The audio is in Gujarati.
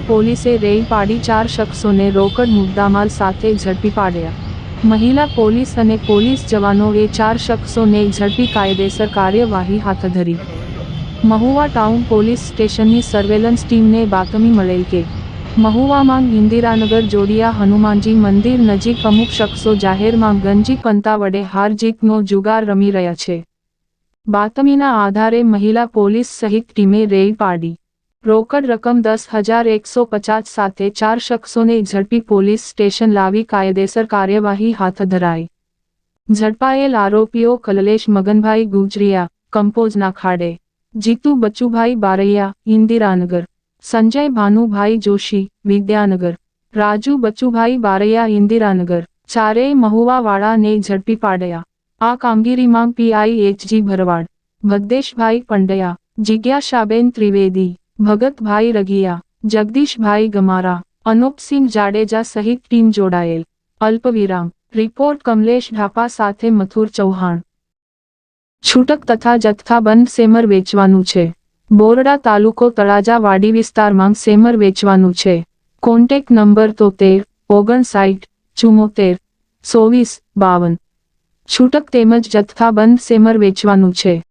પોલીસે રેડ પાડી ચાર શખ્સોને રોકડ મુદ્દામાલ સાથે ઝડપી પાડ્યા. મહિલા પોલીસ અને પોલીસ જવાનોએ ચાર શખ્સોને ઝડપી કાયદેસર કાર્યવાહી હાથ ધરી. મહુવા ટાઉન પોલીસ સ્ટેશનની સર્વેલન્સ ટીમને બાતમી મળેલ કે, મહુવામાં ઇન્દિરાનગર, જોડિયા, હનુમાનજી મંદિર નજીક અમુક શખ્સો જાહેરમાં ગંજી પંતા વડે હારજીતનો જુગાર રમી રહ્યા છે. બાતમીના આધારે મહિલા પોલીસ સહિત ટીમે રેડ પાડી. રોકડ રકમ દસ હજાર એકસો પચાસ સાથે ચાર શખ્સોને ઝડપી પોલીસ સ્ટેશન લાવી કાયદેસર કાર્યવાહી હાથ ધરાઈ. ઝડપાયેલ આરોપીઓ કલલેશ મગનભાઈ ગુજરિયા, કંપોઝના ખાડે. જીતુ બચુભાઈ બારૈયા, ઇન્દિરાનગર. સંજય ભાનુભાઈ જોશી, વિદ્યાનગર. રાજુ બચુભાઈ બારૈયા, ઇન્દિરાનગર. ચારેય મહુવાવાળાને ઝડપી પાડ્યા. આ કામગીરીમાં પીઆઈ એચજી ભરવાડ, ભદ્દેશભાઈ પંડ્યા, જિજ્ઞાસાબેન ત્રિવેદી. ભગતભાઈ રગિયા જગદીશભાઈ ગમારા, અનુપસિંહ જાડેજા સહિત ટીમ જોડાયેલ. અલ્પવિરામ, રિપોર્ટ કમલેશ ઢાપા સાથે મથુર ચૌહાણ. છૂટક તથા જથ્થાબંધ સેમર વેચવાનું છે. બોરડા તાલુકો તળાજા વાડી વિસ્તારમાં સેમર વેચવાનું છે. કોન્ટેક નંબર તોતેર, ઓગણસાઠ ચુમ્મોતેર સોવીસ બાવન. છૂટક તેમજ જથ્થાબંધ સેમર વેચવાનું છે.